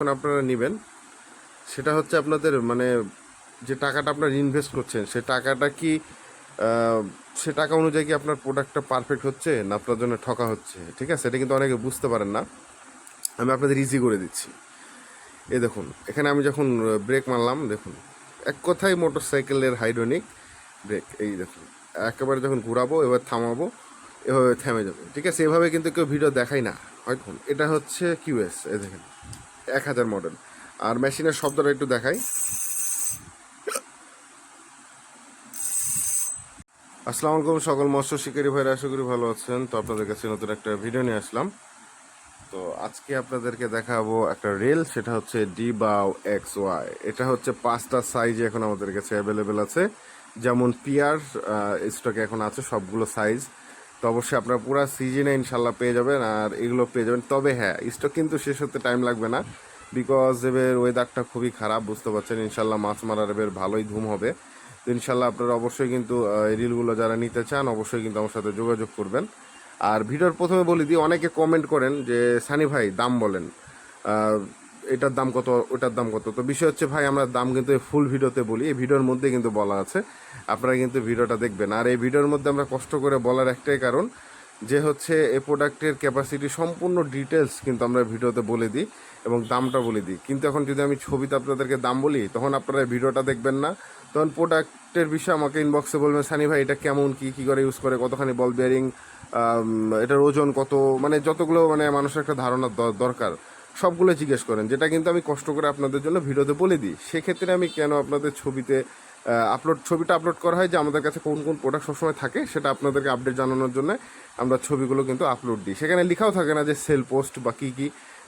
আপনারা নেবেন। সেটা হচ্ছে আপনাদের মানে যে টাকাটা আপনারা ইনভেস্ট করছেন, সে টাকাটা কি সে টাকা অনুযায়ী কি আপনার প্রোডাক্টটা পারফেক্ট হচ্ছে না আপনার জন্য ঠকা হচ্ছে? ঠিক আছে? এটা কিন্তু অনেকে বুঝতে পারেন না। আমি আপনাদের ইজি করে দিচ্ছি। এ দেখুন, এখানে আমি যখন ব্রেক মারলাম, দেখুন, এক কথায় মোটর সাইকেলের হাইড্রোনিক ব্রেক এই দেখুন, একেবারে যখন ঘুরাবো, এবার থামাবো, এভাবে থেমে যাবে। ঠিক আছে? এভাবে কিন্তু কেউ ভিডিও দেখাই না। হয়তো এটা হচ্ছে কিউএস এ দেখেন। এক হাজার মডেল আর মেশিনের শব্দটা একটু দেখাই। আসসালামু আলাইকুম সকল মৎস্য শিকারী ভাইরা, আশা করি ভালো আছেন। তো আপনাদের কাছে নতুন একটা ভিডিও নিয়ে আসলাম। তো আজকে আপনাদেরকে দেখাবো একটা রেল সেটা হচ্ছে ডি বাউ এক্স ওয়াই এটা হচ্ছে পাঁচটা সাইজে এখন আমাদের কাছে অ্যাভেলেবেল আছে। যেমন পিয়ার স্টকে এখন আছে সবগুলো সাইজ তো অবশ্যই আপনারা পুরো সিজনে ইনশাল্লাহ পেয়ে যাবেন আর এগুলো পেয়ে যাবেন। তবে হ্যাঁ স্টক কিন্তু শেষ হতে টাইম লাগবে না বিকজ এবার ওয়েদারটা খুবই খারাপ, বুঝতে পারছেন? ইনশাল্লাহ মাছ মারার এবার ভালোই ধুম হবে। তো ইনশাল্লাহ আপনারা অবশ্যই কিন্তু এই রিলগুলো যারা নিতে চান, অবশ্যই কিন্তু আমার সাথে যোগাযোগ করবেন। আর ভিডিওর প্রথমে বলি দিই, অনেকে কমেন্ট করেন যে, সানি ভাই, দাম বলেন। এটার দাম কত, ওটার দাম কত? তো বিষয় হচ্ছে ভাই, আমরা দাম কিন্তু ফুল ভিডিওতে বলি। এই ভিডিওর মধ্যে কিন্তু বলা আছে। আপনারা কিন্তু ভিডিওটা দেখবেন। আর এই ভিডিওর মধ্যে আমরা কষ্ট করে বলার একটাই কারণ, যে হচ্ছে এই প্রোডাক্টের ক্যাপাসিটি সম্পূর্ণ ডিটেলস কিন্তু আমরা ভিডিওতে বলে দিই এবং দামটা বলে দিই। কিন্তু এখন যদি আমি ছবিতে আপনাদেরকে দাম বলি, তখন আপনারা ভিডিওটা দেখবেন না। তখন প্রোডাক্টের বিষয়ে আমাকে ইনবক্সে বলবেন, সানি ভাই, এটা কেমন? কি কি করে ইউজ করে? কতখানি বল বেয়ারিং এটার ওজন কত? মানে যতগুলো মানে মানুষের একটা ধারণা দ- দরকার। সবগুলো জিজ্ঞেস করেন, যেটা কিন্তু আমি কষ্ট করে আপনাদের জন্য ভিডিওতে বলে দিই। সেক্ষেত্রে আমি কেন আপনাদের ছবিতে আপলোড ছবিটা আপলোড করা হয় যে আমাদের কাছে কোন কোন প্রোডাক্ট সবসময় থাকে সেটা আপনাদেরকে আপডেট জানানোর জন্য আমরা ছবিগুলো কিন্তু আপলোড দিই। সেখানে লেখাও থাকে না যে সেল পোস্ট বা কী কী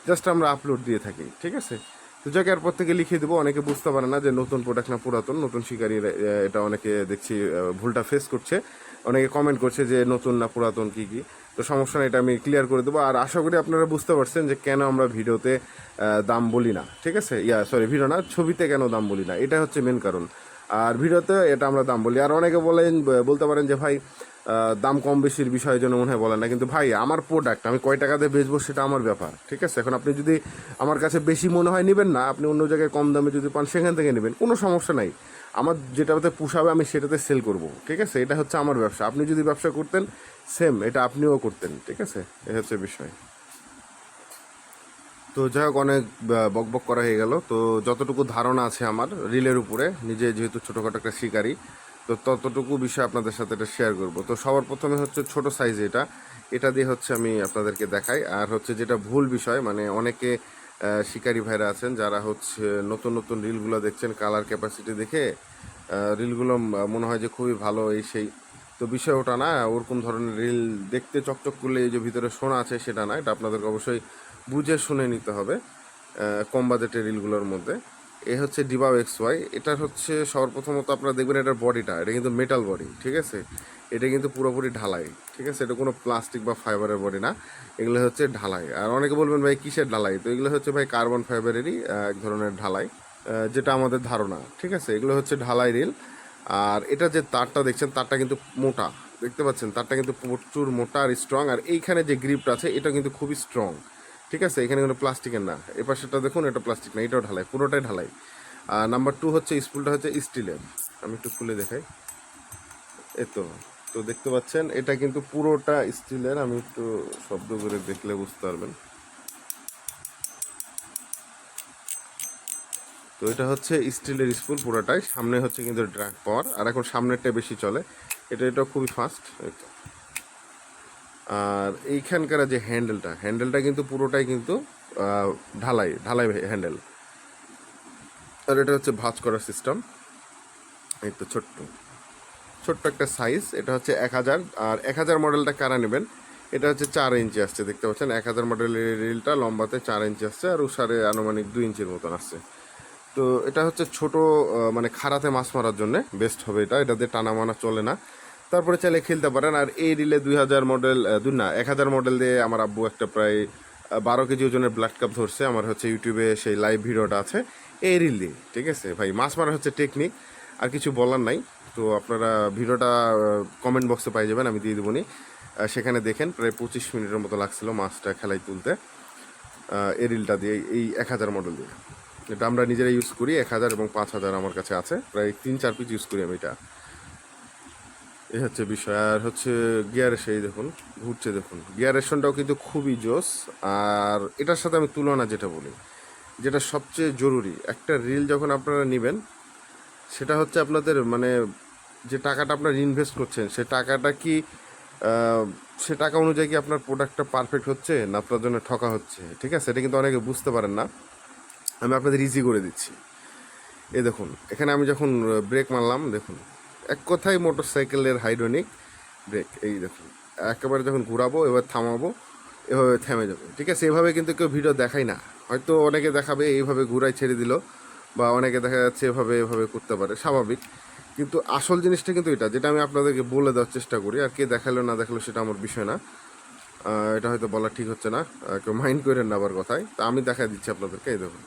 জাস্ট আমরা আপলোড দিয়ে থাকি, ঠিক আছে? তো যাকে, এরপর থেকে লিখে দেবো। অনেকে বুঝতে পারে না যে নতুন প্রোডাক্ট না পুরাতন, নতুন শিকারী এটা অনেকে দেখছি ভুলটা ফেস করছে। অনেকে কমেন্ট করছে যে নতুন না পুরাতন কি কি। তো সমস্যা নেই, এটা আমি ক্লিয়ার করে দেবো। আর আশা করি আপনারা বুঝতে পারছেন যে কেন আমরা ভিডিওতে দাম বলি না। ঠিক আছে? ইয়া সরি ভিডিও না, ছবিতে কেন দাম বলি না? এটা হচ্ছে মেন কারণ। আর ভিডিওতে এটা আমরা দাম বলি। আর অনেকে বলেন বলতে পারেন যে, ভাই দাম কম বেশির বিষয়ের জন্য মনে হয় বলেন না। কিন্তু ভাই, আমার প্রোডাক্ট আমি কয় টাকা দিয়ে বেচবো সেটা আমার ব্যাপার। ঠিক আছে? এখন আপনি যদি আমার কাছে বেশি মনে হয় নেবেন না, আপনি অন্য জায়গায় কম দামে যদি পান, সেখান থেকে নেবেন। কোনো সমস্যা নাই। আমার যেটাতে পুষাবে আমি সেটাতে সেল করব। ঠিক আছে? এটা হচ্ছে আমার ব্যবসা। আপনি যদি ব্যবসা করতেন সেম এটা আপনিও করতেন। ঠিক আছে? এই হচ্ছে বিষয়। তো যাই হোক, অনেক বকবক করা হয়ে গেল। তো যতটুকু ধারণা আছে আমার রিলের উপরে, নিজে যেহেতু ছোটোখাটো একটা শিকারী, তো ততটুকু বিষয় আপনাদের সাথে এটা শেয়ার করব। তো সবার প্রথমে হচ্ছে ছোট সাইজ এটা। এটা দিয়ে হচ্ছে আমি আপনাদেরকে দেখাই। আর হচ্ছে যেটা ভুল বিষয় মানে অনেকে শিকারী ভাইরা আছেন, যারা হচ্ছে নতুন নতুন রিলগুলো দেখছেন কালার ক্যাপাসিটি দেখে রিলগুলো মনে হয় যে খুবই ভালো এই সেই। তো বিষয় ওটা না ওরকম ধরনের রিল দেখতে চকচক করলে এই যে ভিতরে সোনা আছে সেটা না, এটা আপনাদেরকে অবশ্যই বুঝে শুনে নিতে হবে কম বাজেটের রিলগুলোর মধ্যে। এ হচ্ছে ডিবাও এক্স ওয়াই এটার হচ্ছে সর্বপ্রথমত আপনারা দেখবেন এটার বডিটা এটা কিন্তু মেটাল বডি ঠিক আছে? এটা কিন্তু পুরোপুরি ঢালাই, ঠিক আছে? এটা কোনো প্লাস্টিক বা ফাইবারের বডি না, এগুলো হচ্ছে ঢালাই। আর অনেকে বলবেন, ভাই, কিসের ঢালাই? তো এগুলো হচ্ছে, ভাই কার্বন ফাইবারেরই এক ধরনের ঢালাই যেটা আমাদের ধারণা, ঠিক আছে? এগুলো হচ্ছে ঢালাই রিল। আর এটা যে তারটা দেখছেন, তারটা কিন্তু মোটা, দেখতে পাচ্ছেন? তারটা কিন্তু প্রচুর মোটা আর স্ট্রং আর এইখানে যে গ্রিপটা আছে, এটা কিন্তু খুবই স্ট্রং ঠিক আছে? এখানে কোনো প্লাস্টিকের না। এ পাশেটা দেখুন, এটা প্লাস্টিক না, এটাও ঢালাই, পুরোটাই ঢালাই। আর নাম্বার টু হচ্ছে স্পুলটা হচ্ছে স্টিলের আমি একটু খুলে দেখাই। এ তো দেখতে পাচ্ছেন, এটা কিন্তু পুরোটা স্টিলের, আমি একটু শব্দ করে দেখলে বুঝতে পারবেন। তো এটা হচ্ছে স্টিলের স্পুল পুরোটাই, সামনে হচ্ছে কিন্তু ড্রাগ পাওয়ার, আর এখন সামনেরটা বেশি চলে। এটা এটা খুবই ফাস্ট আর এইখানকার যে হ্যান্ডেলটা হ্যান্ডেলটা কিন্তু পুরোটাই কিন্তু ঢালাই ঢালাই হ্যান্ডেল আর এটা হচ্ছে ভাঁজ করার সিস্টেম এই তো ছোট্ট। ছোট্ট একটা সাইজ এটা হচ্ছে এক হাজার। আর এক হাজার মডেলটা কারা নেবেন? এটা হচ্ছে চার ইঞ্চি আসছে, দেখতে পাচ্ছেন? এক হাজার মডেলের রিলটা লম্বাতে চার ইঞ্চি আসছে আর উষারে আনুমানিক দুই ইঞ্চির মতন আসছে। তো এটা হচ্ছে ছোট মানে খাড়াতে মাছ মারার জন্য বেস্ট হবে এটা। এটা দিয়ে টানা মানা চলে না। তারপরে চাইলে খেলতে পারেন। আর এই রিলে দুই হাজার মডেল দুই না, এক হাজার মডেল দিয়ে আমার আব্বু একটা প্রায় বারো কেজি ওজনের ব্লাড কাপ ধরছে। আমার হচ্ছে ইউটিউবে সেই লাইভ ভিডিওটা আছে। এই রিল দিয়ে ঠিক আছে? ভাই, মাছ মারা হচ্ছে টেকনিক আর কিছু বলার নাই। তো আপনারা ভিডিওটা কমেন্ট বক্সে পাই যাবেন আমি দিয়ে দেবনি। সেখানে দেখেন প্রায় পঁচিশ মিনিটের মতো লাগছিল মাছটা খেলায় তুলতে। আহ, এই রিলটা দিয়ে এই এক হাজার মডেল দিয়ে। এটা আমরা নিজেরা ইউজ করি এক হাজার এবং পাঁচ হাজার আমার কাছে আছে। প্রায় তিন চার পিস ইউজ করি আমি এটা। এ হচ্ছে বিষয়। আর হচ্ছে গিয়ারের সেই দেখুন ঘুরছে দেখুন। গিয়ারেশনটাও কিন্তু খুবই জোস। আর এটার সাথে আমি তুলনা যেটা বলি যেটা সবচেয়ে জরুরি একটা রিল যখন আপনারা নেবেন সেটা হচ্ছে আপনাদের মানে যে টাকাটা আপনার ইনভেস্ট করছেন, সে টাকাটা কি সে টাকা অনুযায়ী কি আপনার প্রোডাক্টটা পারফেক্ট হচ্ছে না আপনার জন্য ঠকা হচ্ছে? ঠিক আছে? এটা কিন্তু অনেকে বুঝতে পারেন না। আমি আপনাদের ইজি করে দিচ্ছি। এ দেখুন, এখানে আমি যখন ব্রেক মারলাম, দেখুন, এক কথায় মোটর সাইকেলের হাইড্রোনিক ব্রেক এই দেখুন, একেবারে যখন ঘুরাবো, এবার থামাবো, এভাবে থেমে যাবে। ঠিক আছে? এভাবে কিন্তু কেউ ভিডিও দেখায় না। হয়তো অনেকে দেখাবে, এইভাবে ঘুরাই ছেড়ে দিল। বা অনেকে দেখা যাচ্ছে এভাবে এভাবে করতে পারে, স্বাভাবিক। কিন্তু আসল জিনিসটা কিন্তু এটা, যেটা আমি আপনাদেরকে বলে দেওয়ার চেষ্টা করি, আর কে দেখাল, না দেখাল সেটা আমার বিষয় না। এটা হয়তো বলা ঠিক হচ্ছে না কেউ মাইন্ড করেন না আবার কথায়। তা আমি দেখা দিচ্ছি আপনাদেরকে, এই দেখুন।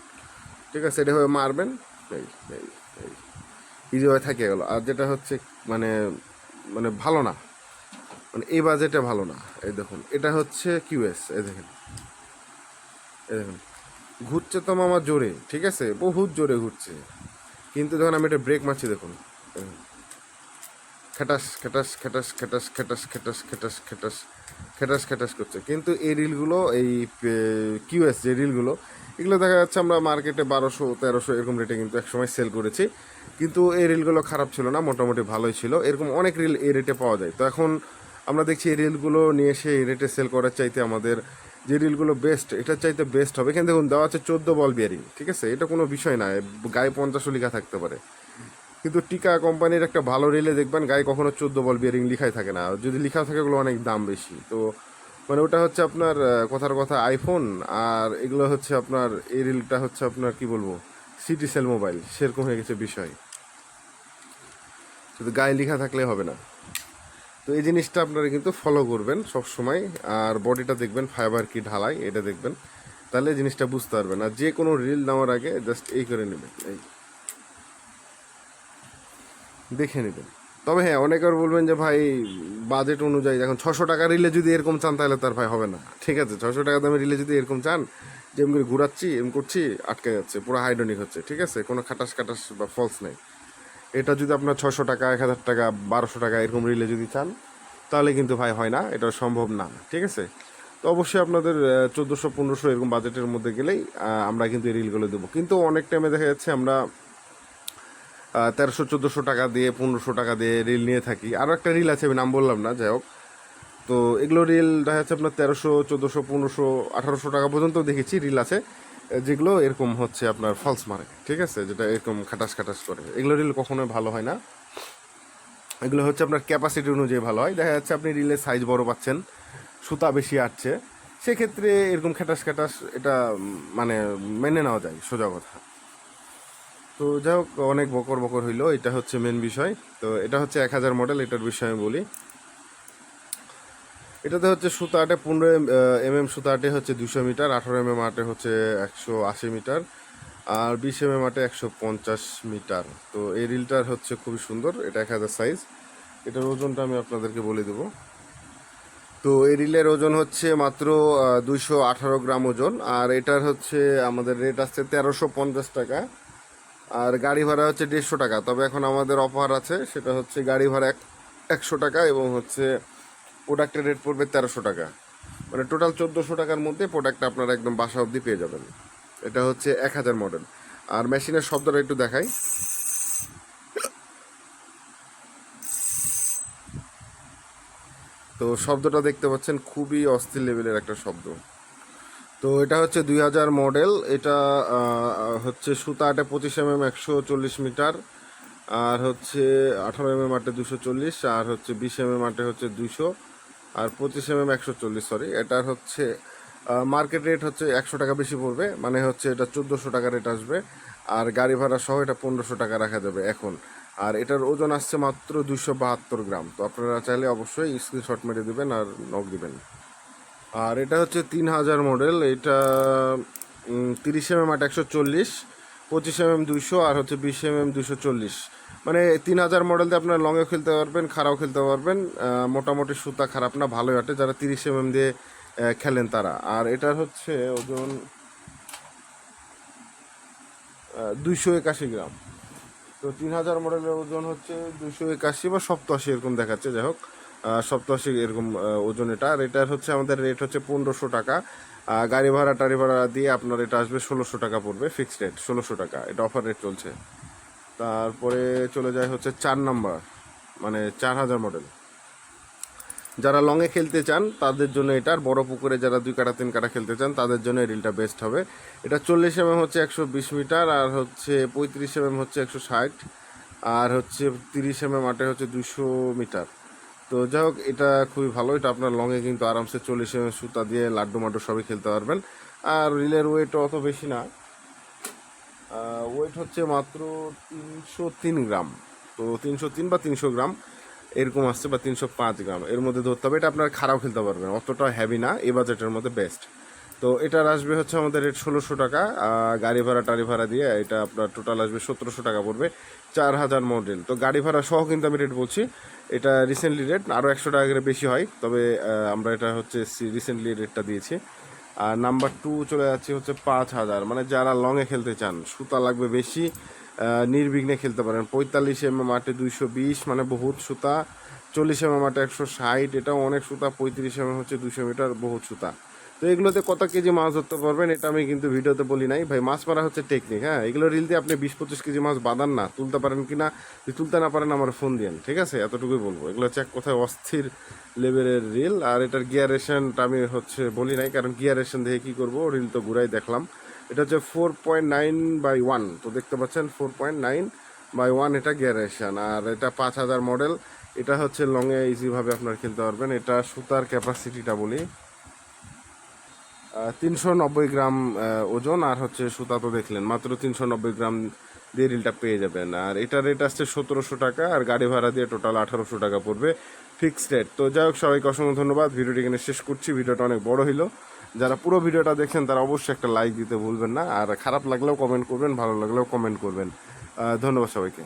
ঠিক আছে, এটা হয়ে মারবেন, এই এই এই। ইজি থাকে গেল আর যেটা হচ্ছে মানে মানে ভালো না। মানে এই বাজেটে ভালো না, এই দেখুন। এটা হচ্ছে কিউএস এই দেখেন। এই দেখুন। ঘুরছে তো আমার জোরে, ঠিক আছে? বহুত জোরে ঘুরছে। কিন্তু যখন আমি এটা ব্রেক মারছি, দেখুন। খেটাস খেটাস খেটাস খেটাস খেটাস খেটাস খেটাস খেটাস খেটাস খেটাস করছে। কিন্তু এই রিলগুলো, এই কিউএস যে রিলগুলো, এগুলো দেখা যাচ্ছে আমরা মার্কেটে বারোশো, তেরোশো এরকম রেটে কিন্তু একসময় সেল করেছি। কিন্তু এই রিলগুলো খারাপ ছিল না, মোটামুটি ভালোই ছিল। এরকম অনেক রিল এই রেটে পাওয়া যায়। তো এখন আমরা দেখছি এই রিলগুলো নিয়ে এসে এই রেটে সেল করার চাইতে আমাদের যে রিলগুলো বেস্ট এটার চাইতে বেস্ট হবে। এখানে দেখুন, দেওয়া আছে চোদ্দ বল বিয়ারিং ঠিক আছে? এটা কোনো বিষয় না গায়ে পঞ্চাশও লেখা থাকতে পারে। কিন্তু টিকা কোম্পানির একটা ভালো রিলে দেখবেন, গায়ে কখনো চোদ্দ বল বিয়ারিং লিখাই থাকে না। যদি লিখা থাকে, ওগুলো অনেক দাম বেশি। তো মানে ওটা হচ্ছে আপনার কথার কথা আইফোন আর এগুলো হচ্ছে আপনার, এই রিলটা হচ্ছে আপনার, কি বলব? সিটি সেল মোবাইল সেরকম হয়ে গেছে বিষয়। শুধু গায়ে লেখা থাকলে হবে না। তো এই জিনিসটা আপনারা কিন্তু ফলো করবেন সব সময় আর বডিটা দেখবেন ফাইবার কি ঢালাই, এটা দেখবেন। তাহলে জিনিসটা বুঝতে পারবেন। আর যে কোনো রিল নেওয়ার আগে জাস্ট এই করে নেবেন, এই। দেখে নেবেন। তবে হ্যাঁ অনেকে আবার বলবেন যে, ভাই বাজেট অনুযায়ী এখন ছশো টাকা রিলে যদি এরকম চান, তাহলে তার ভাই হবে না। ঠিক আছে, ছশো টাকা দামে রিলে যদি এরকম চান, যে এম করে ঘুরাচ্ছি, এম করছি, আটকে যাচ্ছে, পুরো হাইড্রোনিক হচ্ছে, ঠিক আছে? কোনো খাটাস খাটাস বা ফলস নেই। এটা যদি আপনার ছশো টাকা, এক হাজার টাকা, বারোশো টাকা এরকম রিলে যদি চান, তাহলে কিন্তু ভাই হয় না, এটা সম্ভব না, ঠিক আছে? তো অবশ্যই আপনাদের চোদ্দোশো, পনেরোশো এরকম বাজেটের মধ্যে গেলেই আমরা কিন্তু এই রিলগুলো দেবো। কিন্তু অনেক টাইমে দেখা যাচ্ছে আমরা তেরোশো, চোদ্দোশো টাকা দিয়ে, পনেরোশো টাকা দিয়ে রিল নিয়ে থাকি। আরও একটা রিল আছে, আমি নাম বললাম না, যাই হোক। তো এগুলো রিল দেখা যাচ্ছে আপনার তেরোশো, চোদ্দোশো, পনেরোশো, আঠারোশো টাকা পর্যন্ত দেখেছি রিল আছে। যেগুলো এরকম হচ্ছে আপনার ফলস মারে ঠিক আছে? যেটা এরকম খাটাস খাটাস করে। এগুলো রিল কখনোই ভালো হয় না। এগুলো হচ্ছে আপনার ক্যাপাসিটি অনুযায়ী ভালো হয়। দেখা যাচ্ছে আপনি রিলের সাইজ বড় পাচ্ছেন, সুতা বেশি আসছে সেক্ষেত্রে এরকম খেটাস খেটাস এটা মানে মেনে নেওয়া যায়, সোজা কথা। তো যাই হোক, অনেক বকর বকর হইল। এটা হচ্ছে মেন বিষয়। তো এটা হচ্ছে এক হাজার মডেল এটার বিষয়ে আমি বলি। এটাতে হচ্ছে সুতা আটে পনেরো এম এম সুতা আটে হচ্ছে দুশো মিটার, আঠারো এম এম আটে হচ্ছে একশো আশি মিটার, আর বিশ এম এম আটে একশো পঞ্চাশ মিটার। তো এই রিলটার হচ্ছে খুবই সুন্দর, এটা এক হাজার সাইজ এটার ওজনটা আমি আপনাদেরকে বলে দেবো। তো এই রিলের ওজন হচ্ছে মাত্র দুইশো আঠারো গ্রাম ওজন, আর এটার হচ্ছে আমাদের রেট আসছে তেরোশো পঞ্চাশ টাকা। আর গাড়ি ভাড়া হচ্ছে দেড়শো টাকা, তবে এখন আমাদের অফার আছে, সেটা হচ্ছে গাড়ি ভাড়া এক, একশো টাকা এবং হচ্ছে প্রোডাক্টের রেট পড়বে তেরোশো টাকা। মানে টোটাল চোদ্দোশো টাকার মধ্যে প্রোডাক্টটা আপনারা একদম বাসা অবধি পেয়ে যাবেন। এটা হচ্ছে এক হাজার মডেল আর মেশিনের শব্দটা একটু দেখাই। তো শব্দটা দেখতে পাচ্ছেন, খুবই অস্থির লেভেলের একটা শব্দ। তো এটা হচ্ছে দুই হাজার মডেল এটা হচ্ছে সুতা আটে পঁচিশ এম এম একশো চল্লিশ মিটার, আর হচ্ছে আঠারো এম এম আটে দুশো চল্লিশ, আর হচ্ছে বিশ এম এম আটে হচ্ছে দুশো আর পঁচিশ এম এম একশো চল্লিশ সরি এটার হচ্ছে মার্কেট রেট হচ্ছে একশো টাকা বেশি পড়বে মানে হচ্ছে এটা চোদ্দোশো টাকা রেট আসবে, আর গাড়ি ভাড়া সহ এটা পনেরোশো টাকা রাখা যাবে এখন। আর এটার ওজন আসছে মাত্র দুশো বাহাত্তর গ্রাম, তো আপনারা চাইলে অবশ্যই স্ক্রিনশট মেরে দেবেন আর নক দিবেন। আর এটা হচ্ছে তিন হাজার মডেল এটা তিরিশ এম এম আট একশো চল্লিশ, পঁচিশ এম এম দুইশো, আর হচ্ছে বিশ এম এম দুশো চল্লিশ। মানে তিন হাজার মডেল দিয়ে আপনার লংয়ে খেলতে পারবেন খারাপ খেলতে পারবেন। মোটামুটি সুতা খারাপ না, ভালোই আটে। যারা তিরিশ এম এম দিয়ে খেলেন তারা। আর এটার হচ্ছে ওজন দুইশো একাশি গ্রাম। তো তিন হাজার মডেলের ওজন হচ্ছে দুইশো একাশি বা সপ্তাশি এরকম দেখাচ্ছে, যাই হোক। সপ্তাশি এরকম ওজন এটা। আর এটার হচ্ছে আমাদের রেট হচ্ছে পনেরোশো টাকা। গাড়ি ভাড়া, টাড়ি ভাড়া দিয়ে আপনার এটা আসবে ষোলোশো টাকা পড়বে ফিক্সড রেট ষোলোশো টাকা। এটা অফার রেট চলছে। তারপরে চলে যায় হচ্ছে চার নাম্বার মানে চার হাজার মডেল যারা লংয়ে খেলতে চান, তাদের জন্য এটা, আর বড় পুকুরে যারা দুই কাটা তিন কাটা খেলতে চান, তাদের জন্য এই রিলটা বেস্ট হবে। এটা চল্লিশ এমএম হচ্ছে একশো বিশ মিটার, আর হচ্ছে পঁয়ত্রিশ এমএম হচ্ছে একশো ষাট, আর হচ্ছে তিরিশ এমএম আটে হচ্ছে দুশো মিটার। তো যাই হোক, এটা খুবই ভালো, এটা আপনার লংয়ে কিন্তু আরামসে চল্লিশ এমএম সুতা দিয়ে লাড্ডু মাড্ডু সবই খেলতে পারবেন। আর রিলের ওয়েটও অত বেশি না। ওয়েট হচ্ছে মাত্র তিনশো তিন গ্রাম। তো তিনশো তিন বা তিনশো গ্রাম, এরকম আসছে বা তিনশো পাঁচ গ্রাম। এর মধ্যে ধরতে হবে, এটা আপনার খারাপ খেলতে পারবেন, অতটা হ্যাভি না এ বাজেটের মধ্যে বেস্ট তো এটার আসবে হচ্ছে আমাদের রেট ষোলোশো টাকা গাড়ি ভাড়া টাড়ি ভাড়া দিয়ে এটা আপনার টোটাল আসবে সতেরোশো টাকা পড়বে, চার হাজার মডেল তো গাড়ি ভাড়া সহ কিন্তু আমি রেট বলছি, এটা রিসেন্টলি রেট আরও একশো টাকা করে বেশি হয়, তবে আমরা এটা হচ্ছে রিসেন্টলি রেটটা দিয়েছি। আর নাম্বার টু চলে যাচ্ছে হচ্ছে পাঁচ হাজার। মানে যারা লংয়ে খেলতে চান, সুতা লাগবে বেশি নির্বিঘ্নে খেলতে পারেন। পঁয়তাল্লিশ এম আটে দুইশো বিশ মানে বহুত সুতা। চল্লিশ এম আটে একশো ষাট, এটাও অনেক সুতা। পঁয়ত্রিশ এম হচ্ছে দুশো মিটার, বহুত সুতা। তো এগুলোতে কত কেজি মাছ ধরতে পারবেন এটা আমি কিন্তু ভিডিওতে বলি নাই। ভাই, মাছ মারা হচ্ছে টেকনিক হ্যাঁ? এগুলো রিল দিয়ে আপনি বিশ পঁচিশ কেজি মাছ বাঁধান না, তুলতে পারেন কি না তুলতে না পারেন আমার ফোন দিয়েন, ঠিক আছে? এতটুকুই বলব। এগুলো হচ্ছে এক কোথায় অস্থির লেভেলের রিল আর এটার গিয়ার রেশনটা আমি হচ্ছে বলি নাই, কারণ গিয়ার রেশন দেখে কি করব রিল তো ঘুরাই দেখলাম। এটা হচ্ছে four point nine by one তো দেখতে পাচ্ছেন four point nine by one এটা গিয়ার রেশন আর এটা পাঁচ হাজার মডেল এটা হচ্ছে লংয়ে ইজিভাবে আপনার খেলতে পারবেন। এটা সুতার ক্যাপাসিটিটা বলি। তিনশো নব্বই গ্রাম ওজন আর হচ্ছে সুতা তো দেখলেন, মাত্র তিনশো নব্বই গ্রাম দিয়ে রিলটা পেয়ে যাবেন। আর এটার রেট আসছে সতেরোশো টাকা, আর গাড়ি ভাড়া দিয়ে টোটাল আঠারোশো টাকা পড়বে ফিক্সড রেট তো যাই হোক, সবাইকে অসংখ্য ধন্যবাদ। ভিডিওটি এখানে শেষ করছি, ভিডিওটা অনেক বড় হলো যারা পুরো ভিডিওটা দেখছেন, তারা অবশ্যই একটা লাইক দিতে ভুলবেন না। আর খারাপ লাগলেও কমেন্ট করবেন, ভালো লাগলেও কমেন্ট করবেন। ধন্যবাদ সবাইকে।